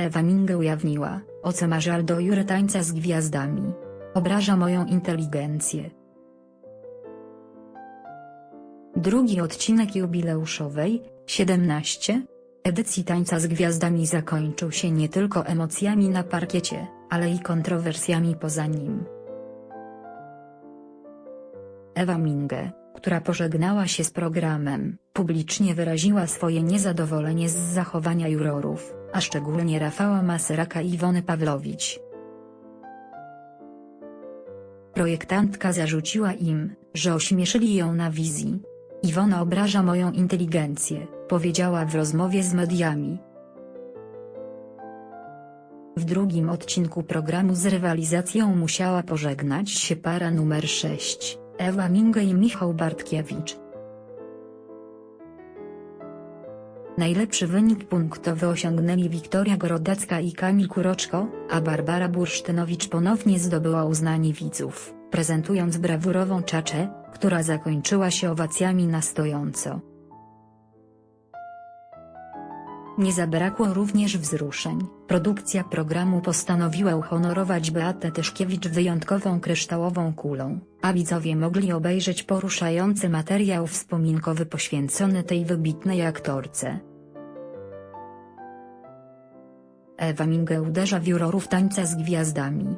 Ewa Minge ujawniła, o co ma żal do Jury tańca z gwiazdami. Obraża moją inteligencję. Drugi odcinek jubileuszowej, 17, edycji Tańca z Gwiazdami zakończył się nie tylko emocjami na parkiecie, ale i kontrowersjami poza nim. Ewa Minge, która pożegnała się z programem, publicznie wyraziła swoje niezadowolenie z zachowania jurorów, a szczególnie Rafała Maseraka i Iwony Pawlowicz. Projektantka zarzuciła im, że ośmieszyli ją na wizji. Iwona obraża moją inteligencję, powiedziała w rozmowie z mediami. W drugim odcinku programu z rywalizacją musiała pożegnać się para numer 6, Ewa Minge i Michał Bartkiewicz. Najlepszy wynik punktowy osiągnęli Wiktoria Gorodecka i Kamil Kuroczko, a Barbara Bursztynowicz ponownie zdobyła uznanie widzów, prezentując brawurową czaczę, która zakończyła się owacjami na stojąco. Nie zabrakło również wzruszeń. Produkcja programu postanowiła uhonorować Beatę Tyszkiewicz wyjątkową kryształową kulą, a widzowie mogli obejrzeć poruszający materiał wspominkowy poświęcony tej wybitnej aktorce. Ewa Minge uderza w jurorów tańca z gwiazdami.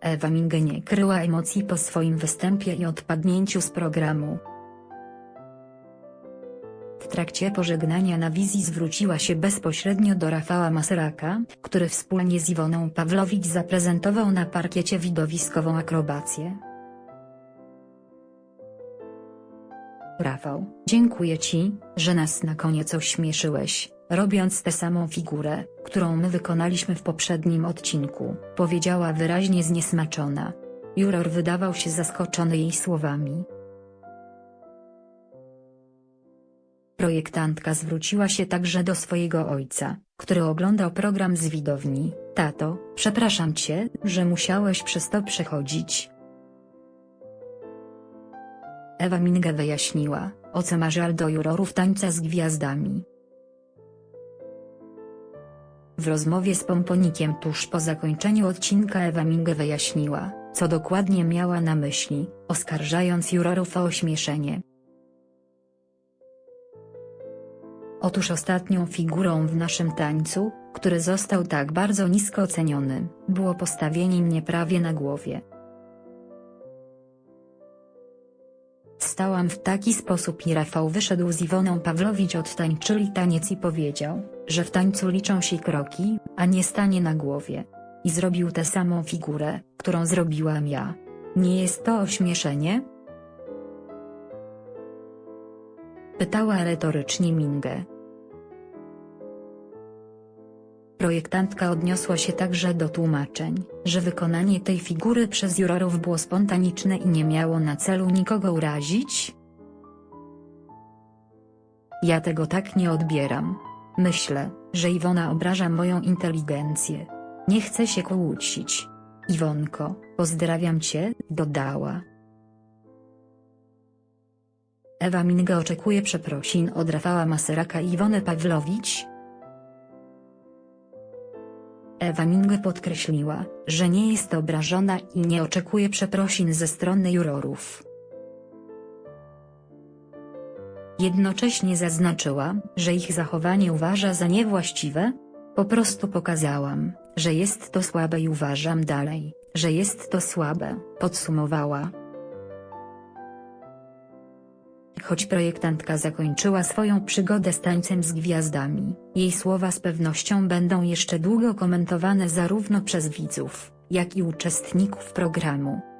Ewa Minge nie kryła emocji po swoim występie i odpadnięciu z programu. W trakcie pożegnania na wizji zwróciła się bezpośrednio do Rafała Maseraka, który wspólnie z Iwoną Pawlowicz zaprezentował na parkiecie widowiskową akrobację. Rafał, dziękuję Ci, że nas na koniec ośmieszyłeś, robiąc tę samą figurę, którą my wykonaliśmy w poprzednim odcinku, powiedziała wyraźnie zniesmaczona. Juror wydawał się zaskoczony jej słowami. Projektantka zwróciła się także do swojego ojca, który oglądał program z widowni. Tato, przepraszam cię, że musiałeś przez to przechodzić. Ewa Minge wyjaśniła, o co ma żal do jurorów tańca z gwiazdami. W rozmowie z Pomponikiem tuż po zakończeniu odcinka Ewa Minge wyjaśniła, co dokładnie miała na myśli, oskarżając jurorów o ośmieszenie. Otóż ostatnią figurą w naszym tańcu, który został tak bardzo nisko oceniony, było postawienie mnie prawie na głowie. Stałam w taki sposób i Rafał wyszedł z Iwoną Pawlowicz odtańczyli taniec i powiedział, że w tańcu liczą się kroki, a nie stanie na głowie. I zrobił tę samą figurę, którą zrobiłam ja. Nie jest to ośmieszenie? Pytała retorycznie Minge. Projektantka odniosła się także do tłumaczeń, że wykonanie tej figury przez jurorów było spontaniczne i nie miało na celu nikogo urazić. Ja tego tak nie odbieram. Myślę, że Iwona obraża moją inteligencję. Nie chcę się kłócić. Iwonko, pozdrawiam cię, dodała. Ewa Minge oczekuje przeprosin od Rafała Maseraka i Iwony Pawlowicz. Ewa Minge podkreśliła, że nie jest obrażona i nie oczekuje przeprosin ze strony jurorów. Jednocześnie zaznaczyła, że ich zachowanie uważa za niewłaściwe. Po prostu pokazałam, że jest to słabe i uważam dalej, że jest to słabe, podsumowała. Choć projektantka zakończyła swoją przygodę z tańcem z gwiazdami, jej słowa z pewnością będą jeszcze długo komentowane zarówno przez widzów, jak i uczestników programu.